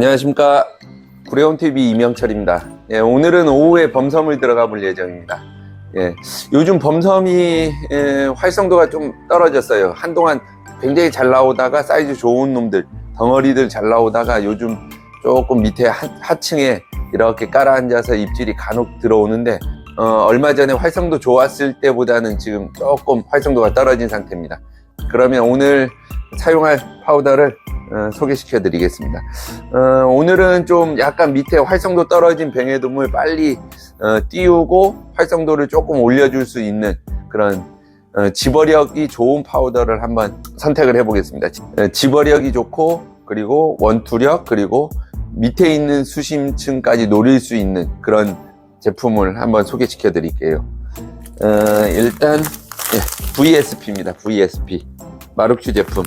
안녕하십니까. 구레온TV 이명철입니다. 예, 오늘은 오후에 범섬을 들어가 볼 예정입니다. 예, 요즘 범섬이 예, 활성도가 좀 떨어졌어요. 한동안 굉장히 잘 나오다가 사이즈 좋은 놈들 덩어리들 잘 나오다가 요즘 조금 밑에 하, 하층에 이렇게 깔아앉아서 입질이 간혹 들어오는데 어, 얼마 전에 활성도 좋았을 때보다는 지금 조금 활성도가 떨어진 상태입니다 그러면 오늘 사용할 파우더를 어, 소개시켜 드리겠습니다. 어, 오늘은 좀 약간 밑에 활성도 떨어진 뱅에돔을 빨리 어, 띄우고 활성도를 조금 올려줄 수 있는 그런 어, 지버력이 좋은 파우더를 한번 선택을 해보겠습니다. 지- 어, 지버력이 좋고 그리고 원투력 그리고 밑에 있는 수심층까지 노릴 수 있는 그런 제품을 한번 소개시켜 드릴게요. 어, 일단 예, VSP입니다. VSP 마루큐 제품.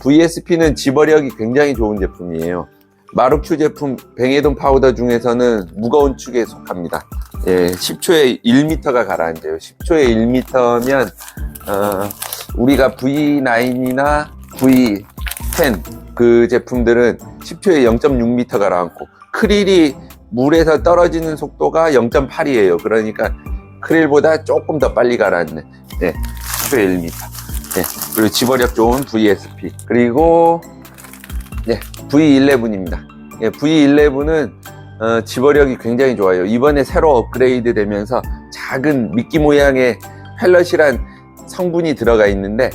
VSP는 지버력이 굉장히 좋은 제품이에요. 마루큐 제품 뱅에돈 파우더 중에서는 무거운 축에 속합니다. 예, 10초에 1m가 가라앉아요. 10초에 1m면 어, 우리가 V9이나 V10 그 제품들은 10초에 0.6m 가라앉고 크릴이 물에서 떨어지는 속도가 0.8이에요. 그러니까 크릴보다 조금 더 빨리 가라앉는 예, 10초에 1m. 예, 그리고 지버력 좋은 VSP 그리고 예, V11입니다. 예, V11은 어, 지버력이 굉장히 좋아요. 이번에 새로 업그레이드 되면서 작은 미끼 모양의 펠렛이란 성분이 들어가 있는데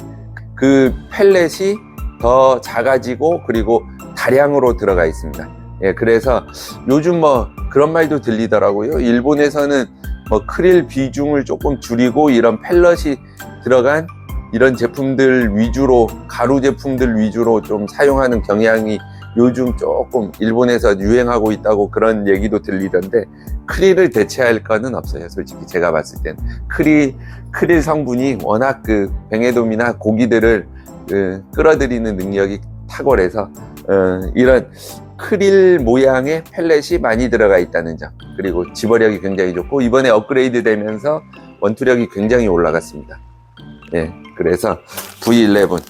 그 펠렛이 더 작아지고 그리고 다량으로 들어가 있습니다. 예, 그래서 요즘 뭐 그런 말도 들리더라고요. 일본에서는 뭐 크릴 비중을 조금 줄이고 이런 펠let이 들어간 이런 제품들 위주로 가루 제품들 위주로 좀 사용하는 경향이 요즘 조금 일본에서 유행하고 있다고 그런 얘기도 들리던데 크릴을 대체할 거는 없어요. 솔직히 제가 봤을 땐 크릴 크릴 성분이 워낙 그 뱅에돔이나 고기들을 그, 끌어들이는 능력이 탁월해서 어, 이런 크릴 모양의 펠렛이 많이 들어가 있다는 점 그리고 지버력이 굉장히 좋고 이번에 업그레이드 되면서 원투력이 굉장히 올라갔습니다. 예, 그래서 V11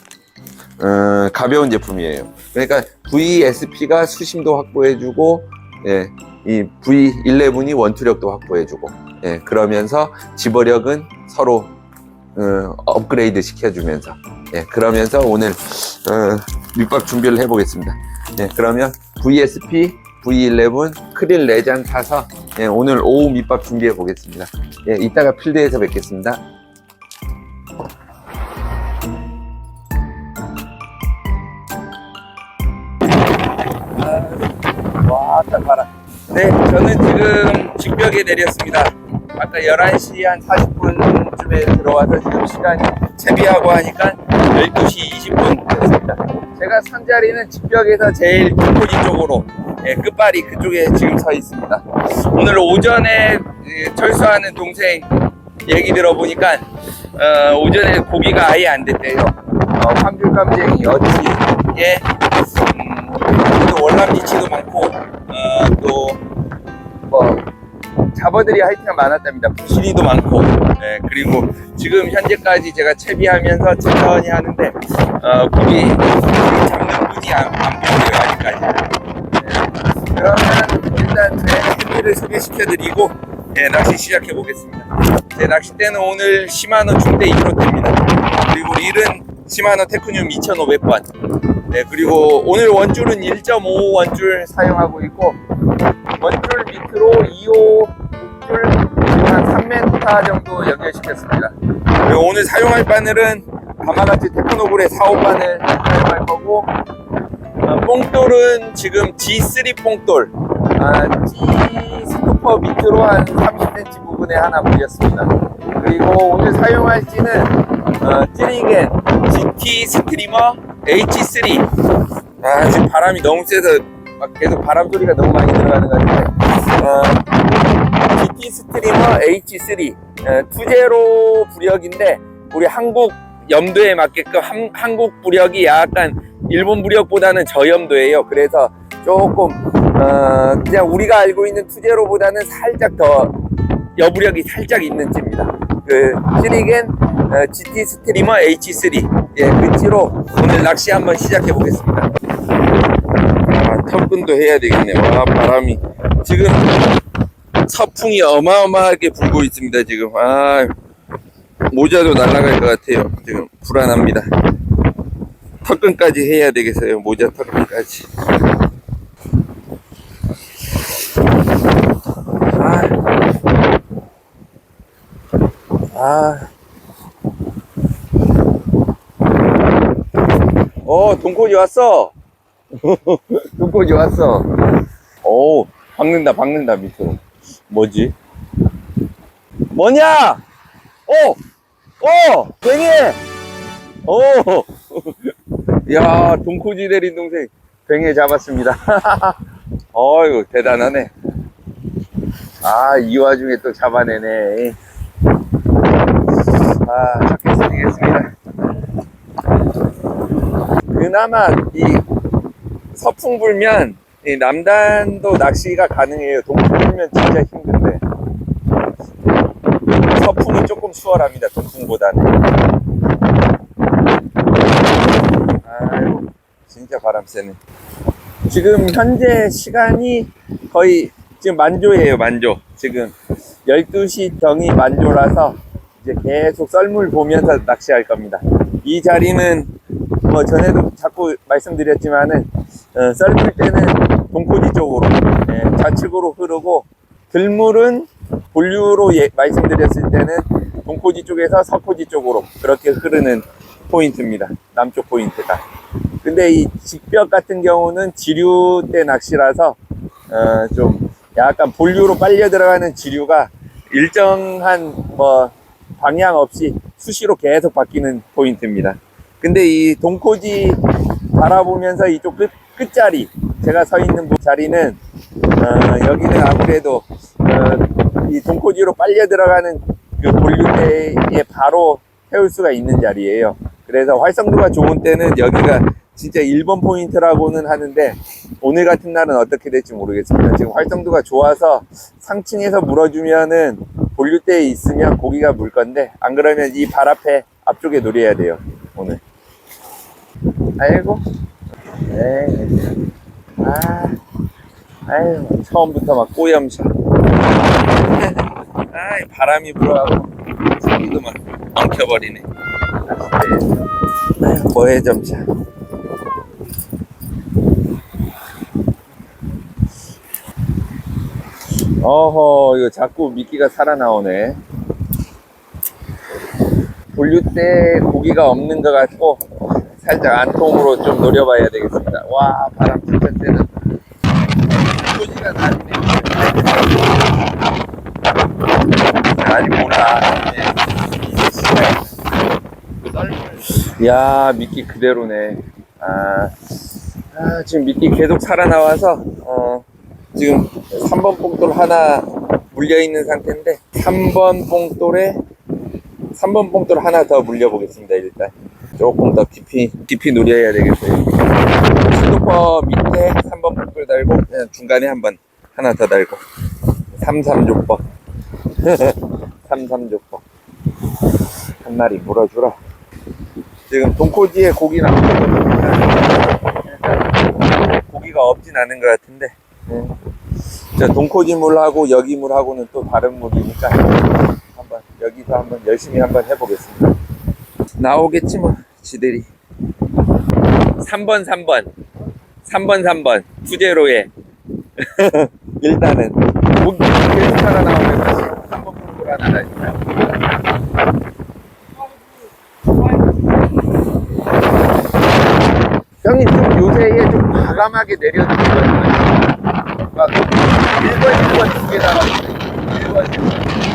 어, 가벼운 제품이에요. 그러니까 VSP가 수심도 확보해주고, 예, 이 V11이 원투력도 확보해주고, 예, 그러면서 지버력은 서로 어, 업그레이드 시켜주면서, 예, 그러면서 오늘 어, 밑밥 준비를 해보겠습니다. 예, 그러면 VSP, V11, 크릴 4장 사서 예, 오늘 오후 밑밥 준비해 보겠습니다. 예, 이따가 필드에서 뵙겠습니다. 와, 딱 봐라. 네, 저는 지금 직벽에 내렸습니다. 아까 11시 한 40분쯤에 들어와서 지금 시간이 채비하고 하니까 12시 20분 됐습니다. 제가 선 자리는 직벽에서 제일 깊은 쪽으로 예, 끝발이 그쪽에 지금 서 있습니다. 오늘 오전에 예, 철수하는 동생 얘기 들어보니까 어, 오전에 고기가 아예 안 됐대요. 어, 황귤감쟁이, 여치, 예, 음, 또 월남리치도 많고 어, 또뭐 잡어들이 하여튼 많았답니다. 부시리도 많고 예, 그리고 지금 현재까지 제가 채비하면서 천천히 하는데 어, 고기 잡는 분이 안, 안 보여요 아직까지. 예, 그러면 일단 제 채비를 소개시켜드리고 예, 낚시 시작해 보겠습니다. 제 낚싯대는 오늘 시마노 중대 2호대입니다. 그리고 릴은 시마노 테크늄 2500번. 네, 그리고 오늘 원줄은 1.5 원줄 사용하고 있고 원줄 밑으로 2호 줄한 3m 정도 연결시켰습니다. 그리고 오늘 사용할 바늘은 가마같이 테크노블의 4호 바늘 사용할 거고 어, 뽕돌은 지금 G3 뽕돌 아, G 스토퍼 밑으로 한 30cm 부분에 하나 물렸습니다. 그리고 오늘 사용할 G는 어, 찌리겐 GT 스트리머 H3 아 지금 바람이 너무 세서 막 계속 바람 소리가 너무 많이 들어가는 것 같은데 어, GT 스트리머 H3 어, 투제로 부력인데 우리 한국 염도에 맞게끔 한, 한국 부력이 약간 일본 부력보다는 저염도예요. 그래서 조금 어, 그냥 우리가 알고 있는 투제로보다는 살짝 더 여부력이 살짝 있는 찌입니다. 그 시리겐 어, GT 스트리머 H3 예, 그 찌로 오늘 낚시 한번 시작해 보겠습니다. 아, 턱근도 해야 되겠네. 와, 바람이. 지금 서풍이 어마어마하게 불고 있습니다, 지금. 아, 모자도 날아갈 것 같아요. 지금 불안합니다. 턱근까지 해야 되겠어요. 모자 턱근까지. 아. 아. 어, 돈코지 왔어. 돈코지 왔어. 오, 박는다, 박는다, 밑으로. 뭐지? 뭐냐? 오! 오! 뱅해! 오! 야, 돈코지 내린 동생, 뱅해 잡았습니다. 어이구, 대단하네. 아, 이 와중에 또 잡아내네. 아, 잡겠습니다. 그나마 이 서풍 불면 이 남단도 낚시가 가능해요. 동풍 불면 진짜 힘든데 서풍은 조금 수월합니다. 동풍보다는. 아이고 진짜 바람 세네. 지금 현재 시간이 거의 지금 만조예요. 만조. 지금 12시 경이 만조라서 이제 계속 썰물 보면서 낚시할 겁니다. 이 자리는 뭐 전에도 자꾸 말씀드렸지만은 어, 썰물 때는 동코지 쪽으로 예, 좌측으로 흐르고 들물은 본류로 예, 말씀드렸을 때는 동코지 쪽에서 서코지 쪽으로 그렇게 흐르는 포인트입니다. 남쪽 포인트가. 근데 이 직벽 같은 경우는 지류 때 낚시라서 어, 좀 약간 본류로 빨려 들어가는 지류가 일정한 뭐 방향 없이 수시로 계속 바뀌는 포인트입니다. 근데 이 동코지 바라보면서 이쪽 끝, 끝자리, 제가 서 있는 부- 자리는, 어, 여기는 아무래도, 어, 이 동코지로 빨려 들어가는 그 본류대에 바로 태울 수가 있는 자리예요. 그래서 활성도가 좋은 때는 여기가 진짜 1번 포인트라고는 하는데, 오늘 같은 날은 어떻게 될지 모르겠습니다. 지금 활성도가 좋아서 상층에서 물어주면은 본류대에 있으면 고기가 물 건데, 안 그러면 이 발 앞에 앞쪽에 노려야 돼요. 오늘. 아이고. 네. 아. 아유, 처음부터 막 꼬염샤. 아, 바람이 불어가고, 소리도 막 엉켜버리네. 아유, 뭐해, 점차. 어허, 이거 자꾸 미끼가 살아나오네. 분류 때 고기가 없는 것 같고 살짝 안통으로 좀 노려봐야 되겠습니다. 와 바람 진짜 세다. 소지가 나네. 네. 야 미끼 그대로네. 아, 아, 지금 미끼 계속 살아나와서 어, 지금 3번 봉돌 하나 물려 있는 상태인데 3번 봉돌에 3번 봉돌 하나 더 물려보겠습니다, 일단. 조금 더 깊이, 깊이 노려야 되겠어요. 스토퍼 밑에 3번 봉돌 달고, 중간에 한 번, 하나 더 달고. 33족법. 33족법. 한 마리 물어주라. 지금 동코지에 고기 나오거든요. 고기가 없진 않은 것 같은데. 네. 자, 동코지 물하고 여기 물하고는 또 다른 물이니까. 한번 여기서 한번 열심히 한번 해보겠습니다. 나오겠지 뭐 지들이. 3번 3번. 3번 3번. 투제로에. 일단은. 목이 계속 살아나오면 다시 3번 공부를 하나 다니까 형님 좀 요새에 좀 과감하게 내려주는 거예요. 막 1번 1번 두개 나가지고 1번 1번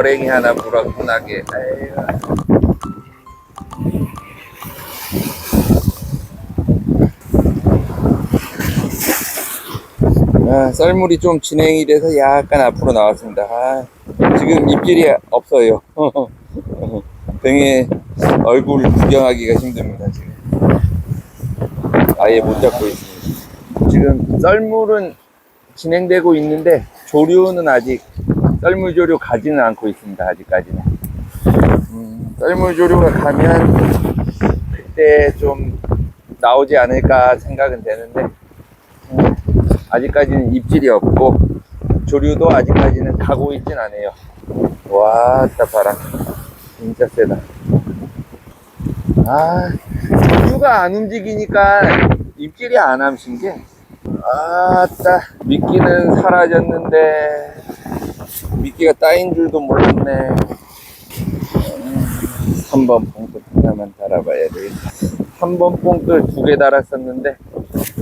어랭이 하나 아이고. 아, 썰물이 좀 진행이 돼서 약간 앞으로 나왔습니다. 아, 지금 입질이 없어요. 등에 얼굴 구경하기가 힘듭니다 지금. 아예 못 잡고 있습니다. 지금 썰물은 진행되고 있는데 조류는 아직 썰물조류 가지는 않고 있습니다. 아직까지는. 음, 썰물조류가 가면 그때 좀 나오지 않을까 생각은 되는데 음, 아직까지는 입질이 없고 조류도 아직까지는 가고 있진 않아요. 와, 딱 봐라. 진짜 세다. 아, 조류가 안 움직이니까 입질이 안 함신 게 아따 미끼는 사라졌는데 미끼가 따인 줄도 몰랐네. 3번 뽕돌 하나만 달아봐야 되겠다. 3번 뽕돌 두 개 달았었는데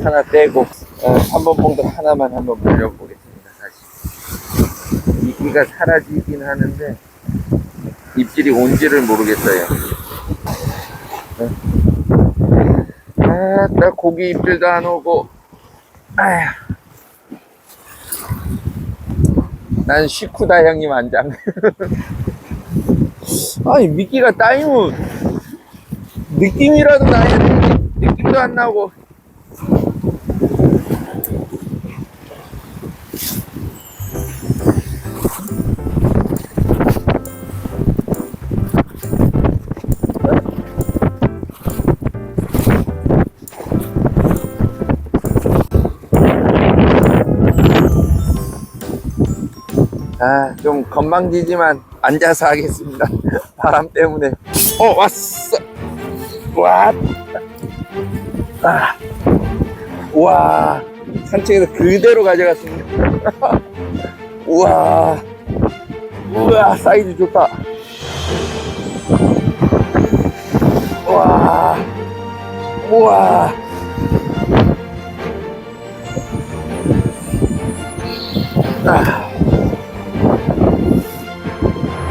하나 떼고 어, 3번 뽕돌 하나만 한번 물려보겠습니다 다시. 미끼가 사라지긴 하는데 입질이 온지를 모르겠어요. 아따 고기 입질도 안 오고. 아휴. 난 시쿠다 형님 안장. 아니, 미끼가 따이면 느낌이라도 나야 돼. 느낌도 안 나고. 아, 좀 건방지지만 앉아서 하겠습니다. 바람 때문에. 어, 왔어. 와. 아. 와. 산책에서 그대로 가져갔습니다. 우와. 우와, 사이즈 좋다. 와. 우와. 아.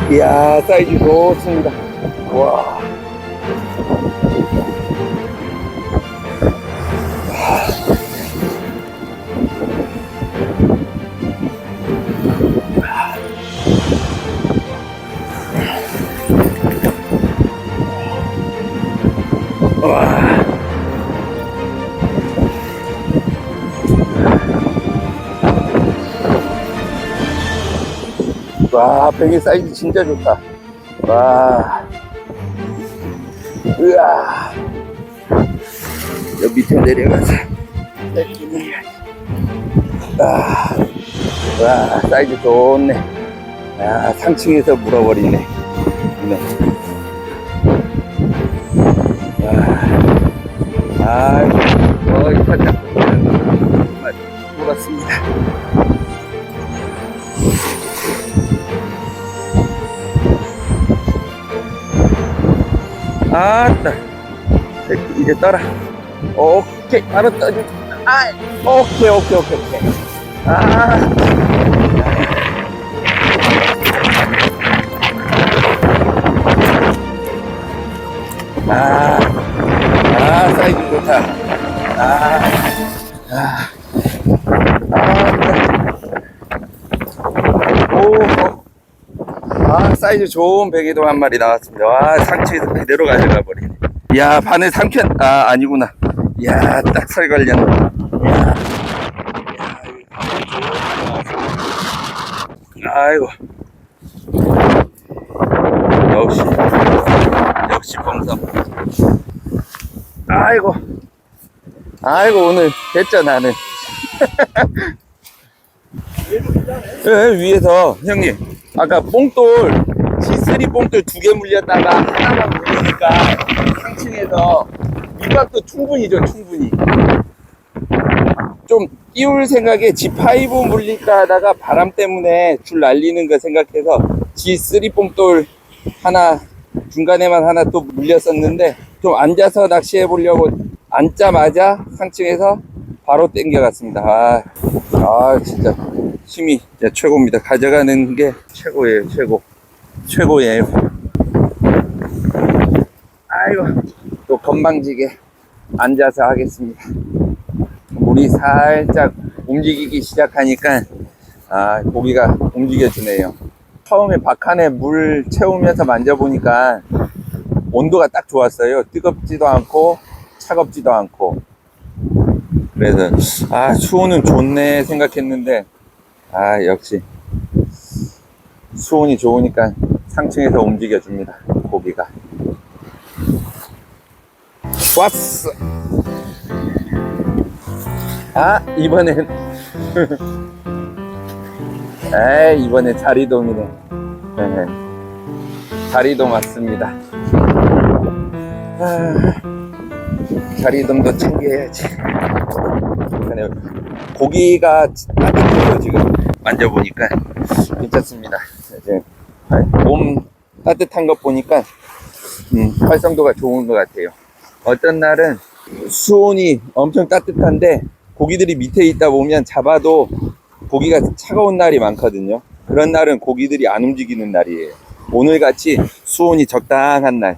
이야, 사이즈 좋습니다. 와. 와. 와, 베개 사이즈 진짜 좋다. 와. 으아. 여 밑에 내려가서 뺏기네. 아. 와, 사이즈 좋네. 야, 3층에서 물어버리네. 네. 와. 아, 이제 떠라. 오케이 바로 떠줘 아 오케이 오케이 오케이 오케이. 아. 아, 아, 사이즈 좋다. 아, 아, 아, 오, 아, 사이즈 좋은 베개도 한 마리 나왔습니다. 와, 상체에서 그대로 가져가 야, 바늘 삼켰, 아, 아니구나. 이야, 딱설 걸렸네. 이야. 이야, 아이고. 역시, 역시 범섬. 아이고. 아이고, 오늘 됐죠, 나는. 예, 위에서, 형님. 아까 뽕돌, G3 뽕돌 두 개 물렸다가 하나만 물리니까 상층에서 밑밥도 충분히죠, 충분히. 좀 띄울 생각에 G5 물릴까 하다가 바람 때문에 줄 날리는 거 생각해서 G3 뽕돌 하나, 중간에만 하나 또 물렸었는데 좀 앉아서 낚시해 보려고 앉자마자 상층에서 바로 땡겨갔습니다. 아, 아 진짜 힘이 최고입니다. 가져가는 게 최고예요, 최고. 최고예요. 아이고, 또 건방지게 앉아서 하겠습니다. 물이 살짝 움직이기 시작하니까, 아, 고기가 움직여주네요. 처음에 박한에 물 채우면서 만져보니까 온도가 딱 좋았어요. 뜨겁지도 않고, 차갑지도 않고. 그래서 아 수온은 좋네 생각했는데 아 역시 수온이 좋으니까 상층에서 움직여 줍니다 고기가. 왔어. 아 이번엔. 에이 이번엔 자리돔이네. 네. 자리돔 왔습니다. 아, 자리돔도 챙겨야지. 고기가 따뜻해요 지금 만져보니까 괜찮습니다 이제 몸 따뜻한 것 보니까 음, 활성도가 좋은 것 같아요. 어떤 날은 수온이 엄청 따뜻한데 고기들이 밑에 있다 보면 잡아도 고기가 차가운 날이 많거든요. 그런 날은 고기들이 안 움직이는 날이에요. 오늘 같이 수온이 적당한 날.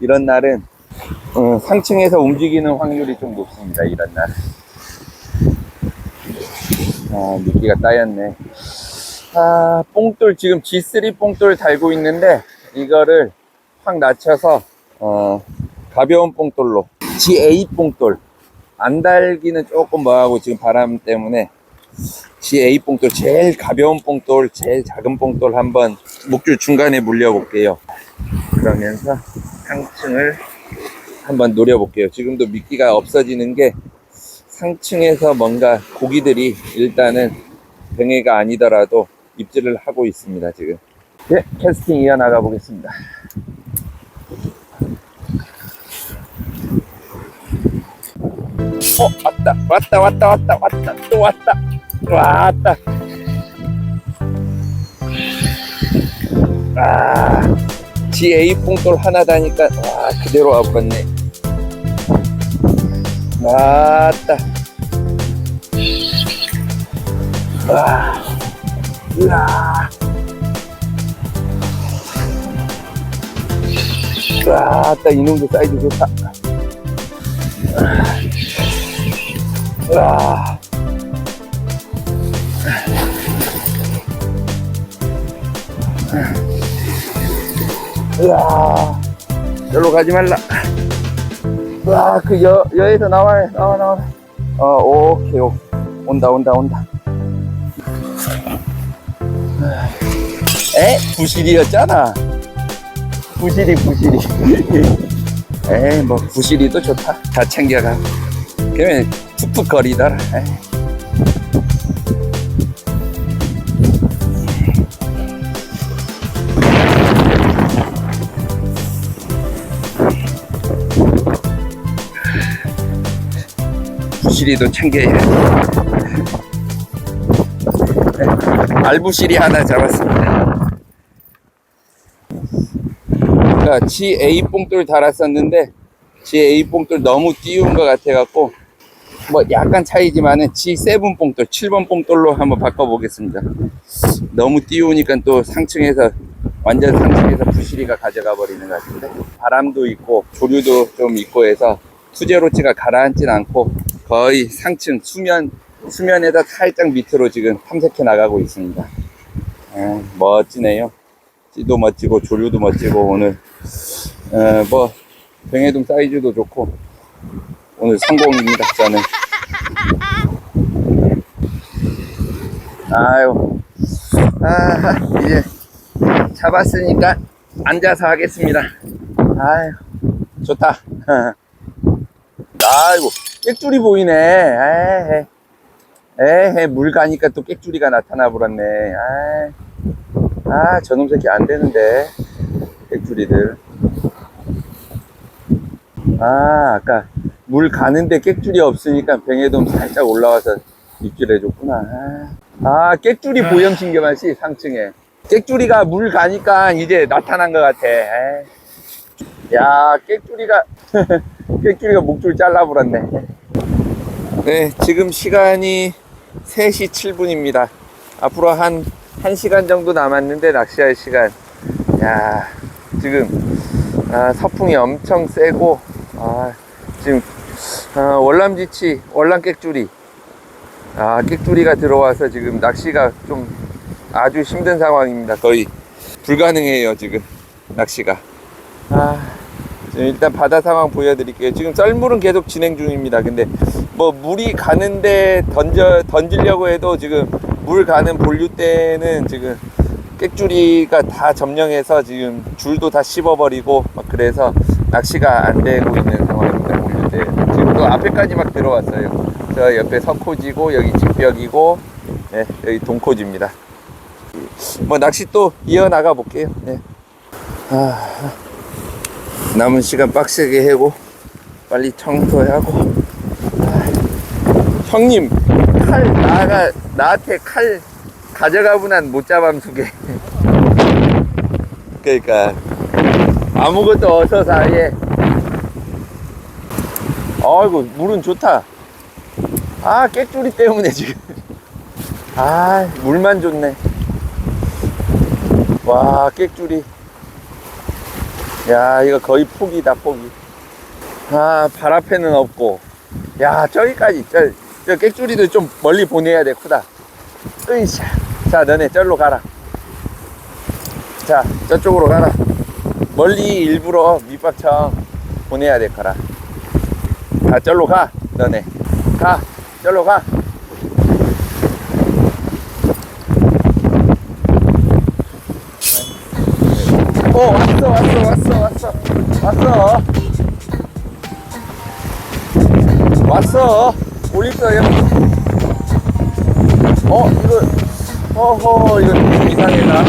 이런 날은 어, 상층에서 움직이는 확률이 좀 높습니다 이런 날. 아, 미끼가 따였네. 아, 뽕돌, 지금 G3 뽕돌 달고 있는데, 이거를 확 낮춰서, 어, 가벼운 뽕돌로, G8 뽕돌. 안 달기는 조금 뭐하고 지금 바람 때문에, G8 뽕돌, 제일 가벼운 뽕돌, 제일 작은 뽕돌 한번 목줄 중간에 물려볼게요. 그러면서 상층을 한번 노려볼게요. 지금도 미끼가 없어지는 게 상층에서 뭔가 고기들이 일단은 병해가 아니더라도 입질을 하고 있습니다 지금. 네 캐스팅 이어 나가 보겠습니다. 어 왔다 왔다 왔다 왔다 왔다 또 왔다. 왔다. 아 GA 뽕돌 하나 다니까 와 그대로 와버렸네. 왔다. 와. 으아. 왔다. 이놈도 사이즈 좋다. 와. 으아. 여기로 가지 말라. 와, 그 여, 여에서 나와, 나와, 나와. 어, 오케이, 오. 온다, 온다, 온다. 에? 부실이었잖아. 부실이, 부실이. 에이, 뭐, 부실이도 좋다. 다 챙겨가. 그러면 툭툭 거리더라. 에이. 부실이도 챙겨야지. 알부실이 하나 잡았습니다. 그러니까 GA 뽕돌 달았었는데 GA 뽕돌 너무 띄운 것 같아갖고 뭐 약간 차이지만은 G7 뽕돌 7번 뽕돌로 한번 바꿔보겠습니다. 너무 띄우니까 또 상층에서 완전 상층에서 부실이가 가져가 버리는 것 같은데 바람도 있고 조류도 좀 있고 해서 수제로치가 가라앉진 않고 거의 상층 수면 수면에다 살짝 밑으로 지금 탐색해 나가고 있습니다. 아, 멋지네요. 찌도 멋지고 조류도 멋지고 오늘 어, 뭐 병해동 사이즈도 좋고 오늘 성공입니다. 저는 아유 아 이제 잡았으니까 앉아서 하겠습니다. 아유 좋다. 아이고 객줄이 보이네. 에헤. 에헤, 물 가니까 또 객줄이가 나타나 버렸네. 아, 아, 저놈 새끼 안 되는데. 객줄이들. 아, 아까 물 가는데 객줄이 없으니까 병해돔 살짝 올라와서 입질 해줬구나. 아, 아 객줄이 보염신경한 씨, 상층에. 객줄이가 물 가니까 이제 나타난 것 같아. 에이. 야, 객줄이가, 객줄이가 목줄 잘라버렸네. 네, 지금 시간이 3시 7분입니다. 앞으로 한 1시간 정도 남았는데 낚시할 시간. 야, 지금 아, 서풍이 엄청 세고 아, 지금 아, 월남지치, 월남 객줄이 아, 객줄이가 들어와서 지금 낚시가 좀 아주 힘든 상황입니다. 거의 불가능해요, 지금 낚시가. 아, 네, 일단 바다 상황 보여드릴게요. 지금 썰물은 계속 진행 중입니다. 근데 뭐 물이 가는데 던져 던지려고 해도 지금 물 가는 본류대는 지금 객줄이가 다 점령해서 지금 줄도 다 씹어버리고 막 그래서 낚시가 안 되고 있는 상황입니다. 본류대 지금 또 앞에까지 막 들어왔어요. 저 옆에 석호지고 여기 직벽이고 네, 여기 동코지입니다. 뭐 낚시 또 이어나가 볼게요. 네. 아, 남은 시간 빡세게 해고 빨리 청소하고. 아, 형님 칼 나가 나한테 칼 가져가분한 못 잡암 수게 그러니까 아무것도 어서 사이에 아이고 물은 좋다. 아 깨쭈리 때문에 지금. 아 물만 좋네. 와 깨쭈리 야 이거 거의 포기다 포기 아발 앞에는 없고. 야 저기까지 저, 저 객줄이도 좀 멀리 보내야 돼 크다. 으이샤. 자 너네 절로 가라. 자 저쪽으로 가라. 멀리 일부러 밑밥청 보내야 될 거라. 가 절로 가 너네. 가 절로 가 어 왔어 왔어 왔어 왔어. 왔어. 왔어. 올렸어요 어 이거 어허 이거 좀 이상해 나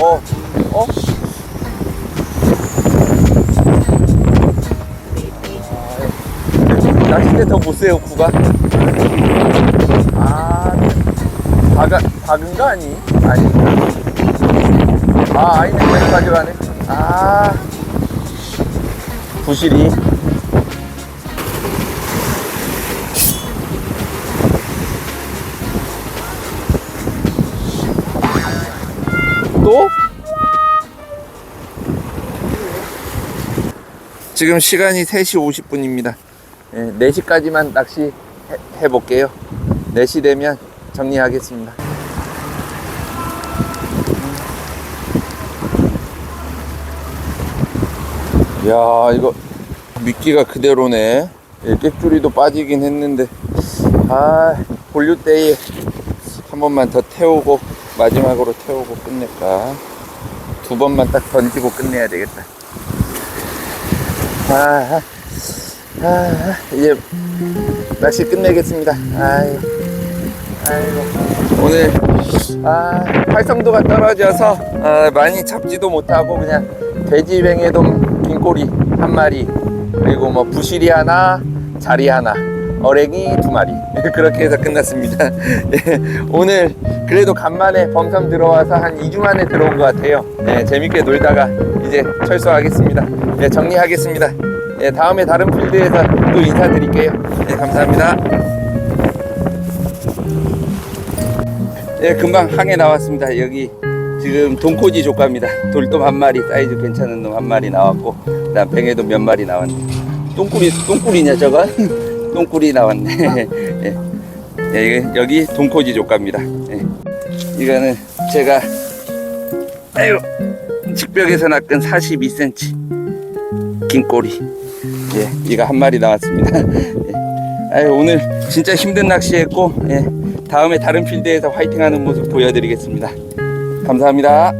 어 어? 아, 낚싯대 더 보세요 구가? 아 박아 박은가 아니? 아니 아, 아이네, 왜 가져가네. 아, 부실이. 또? 지금 시간이 3시 50분입니다. 네, 4시까지만 낚시 해, 해볼게요. 4시 되면 정리하겠습니다. 야 이거 미끼가 그대로네. 예, 객줄이도 빠지긴 했는데. 아 본류대에 한 번만 더 태우고 마지막으로 태우고 끝낼까? 두 번만 딱 던지고 끝내야 되겠다. 아, 아 이제 낚시 끝내겠습니다. 아이, 아이고 오늘 아 활성도가 떨어져서 아, 많이 잡지도 못하고 그냥 돼지뱅에돔 긴꼬리 한 마리 그리고 뭐 부실이 하나 자리 하나 어랭이 두 마리. 그렇게 해서 끝났습니다. 예, 오늘 그래도 간만에 범섬 들어와서 한 2주 만에 들어온 것 같아요. 예, 재밌게 놀다가 이제 철수하겠습니다. 예, 정리하겠습니다. 예, 다음에 다른 필드에서 또 인사드릴게요. 예, 감사합니다. 예, 금방 항해 나왔습니다. 여기 지금 돈코지 조과입니다. 돌돔 한 마리, 사이즈 괜찮은 놈 한 마리 나왔고, 그다음 뱅에도 몇 마리 나왔네. 똥꾸리, 똥꾸리냐 저거? 똥꾸리 나왔네. 예. 예, 여기 돈코지 조과입니다. 예. 이거는 제가 아유 직벽에서 낚은 42cm 긴 꼬리. 예, 이거 한 마리 나왔습니다. 예. 아유 오늘 진짜 힘든 낚시했고 예, 다음에 다른 필드에서 화이팅하는 모습 보여드리겠습니다. 감사합니다.